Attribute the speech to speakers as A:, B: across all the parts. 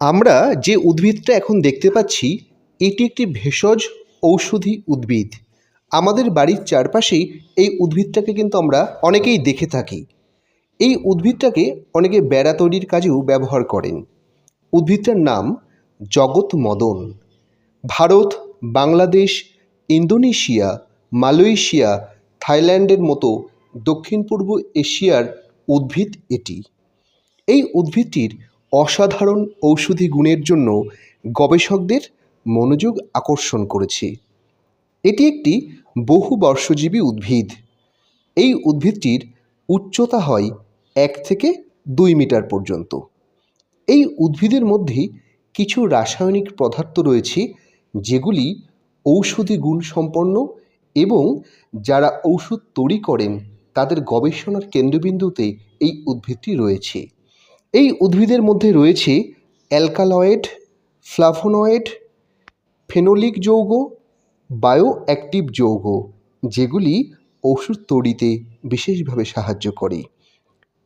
A: আমরা যে উদ্ভিদটা এখন দেখতে পাচ্ছি, এটি একটি ভেষজ ঔষধি উদ্ভিদ। আমাদের বাড়ির চারপাশেই এই উদ্ভিদটাকে কিন্তু আমরা অনেকেই দেখে থাকি। এই উদ্ভিদটাকে অনেকে বেড়া তৈরির কাজেও ব্যবহার করেন। উদ্ভিদটার নাম জগৎ মদন। ভারত, বাংলাদেশ, ইন্দোনেশিয়া, মালয়েশিয়া, থাইল্যান্ডের মতো দক্ষিণ পূর্ব এশিয়ার উদ্ভিদ এটি। এই উদ্ভিদটির অসাধারণ ঔষধি গুণের জন্য গবেষকদের মনোযোগ আকর্ষণ করেছে। এটি একটি বহু বর্ষজীবী উদ্ভিদ। এই উদ্ভিদটির উচ্চতা হয় এক থেকে দুই মিটার পর্যন্ত। এই উদ্ভিদের মধ্যে কিছু রাসায়নিক পদার্থ রয়েছে, যেগুলি ঔষধি গুণ সম্পন্ন এবং যারা ঔষধ তৈরি করেন, তাদের গবেষণার কেন্দ্রবিন্দুতে এই উদ্ভিদটি রয়েছে। এই উদ্ভিদের মধ্যে রয়েছে অ্যালকালয়েড, ফ্লাভোনয়েড, ফেনোলিক যৌগ বায়ো অ্যাক্টিভ যৌগ, যেগুলি ওষুধ তৈরিতে বিশেষভাবে সাহায্য করে।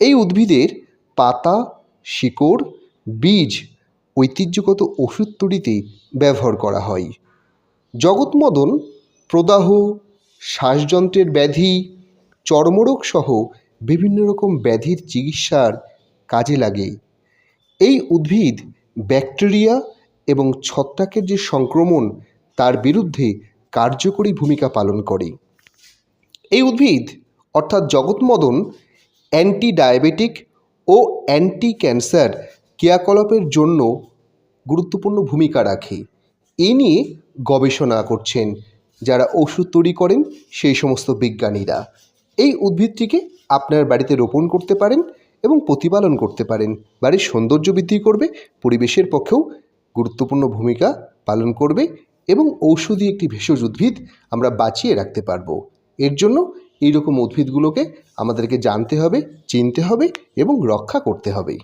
A: এই উদ্ভিদের পাতা, শিকড়, বীজ ঐতিহ্যগত ওষুধ তৈরিতে ব্যবহার করা হয়। জগৎমদন, প্রদাহ, শ্বাসযন্ত্রের ব্যাধি চর্মরোগ সহ বিভিন্ন রকম ব্যাধির চিকিৎসার কাজে লাগে। এই উদ্ভিদ ব্যাকটেরিয়া এবং ছত্রাকের যে সংক্রমণ, তার বিরুদ্ধে কার্যকরী ভূমিকা পালন করে। এই উদ্ভিদ, অর্থাৎ জগৎমদন অ্যান্টি ডায়াবেটিক ও অ্যান্টি ক্যান্সার ক্রিয়াকলাপের জন্য গুরুত্বপূর্ণ ভূমিকা রাখে। এ নিয়ে গবেষণা করছেন যারা ওষুধ তৈরি করেন, সেই সমস্ত বিজ্ঞানীরা। এই উদ্ভিদটিকে আপনার বাড়িতে রোপণ করতে পারেন এবং প্রতিপালন করতে পারেন। বাড়ির সৌন্দর্য বৃদ্ধি করবে, পরিবেশের পক্ষেও গুরুত্বপূর্ণ ভূমিকা পালন করবে এবং ঔষধি একটি ভেষজ উদ্ভিদ আমরা বাঁচিয়ে রাখতে পারব। এর জন্য এই রকম উদ্ভিদগুলোকে আমাদেরকে জানতে হবে, চিনতে হবে এবং রক্ষা করতে হবে।